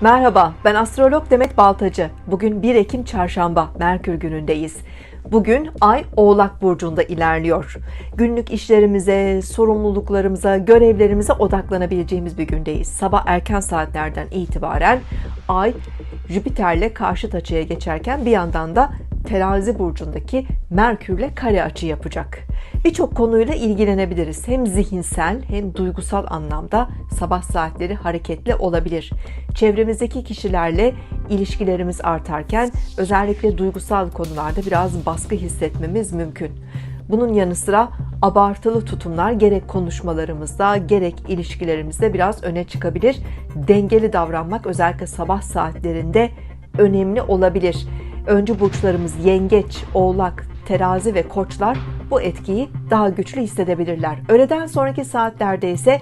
Merhaba, ben astrolog Demet Baltacı. Bugün 1 Ekim Çarşamba, Merkür günündeyiz. Bugün Ay Oğlak Burcu'nda ilerliyor. Günlük işlerimize, sorumluluklarımıza, görevlerimize odaklanabileceğimiz bir gündeyiz. Sabah erken saatlerden itibaren Ay Jüpiter'le karşıt açıya geçerken bir yandan da Terazi burcundaki Merkür'le kare açı yapacak. Birçok konuyla ilgilenebiliriz. Hem zihinsel hem duygusal anlamda sabah saatleri hareketli olabilir. Çevremizdeki kişilerle ilişkilerimiz artarken özellikle duygusal konularda biraz baskı hissetmemiz mümkün. Bunun yanı sıra abartılı tutumlar gerek konuşmalarımızda gerek ilişkilerimizde biraz öne çıkabilir. Dengeli davranmak özellikle sabah saatlerinde önemli olabilir. Öncü burçlarımız yengeç, oğlak, terazi ve koçlar bu etkiyi daha güçlü hissedebilirler. Öğleden sonraki saatlerde ise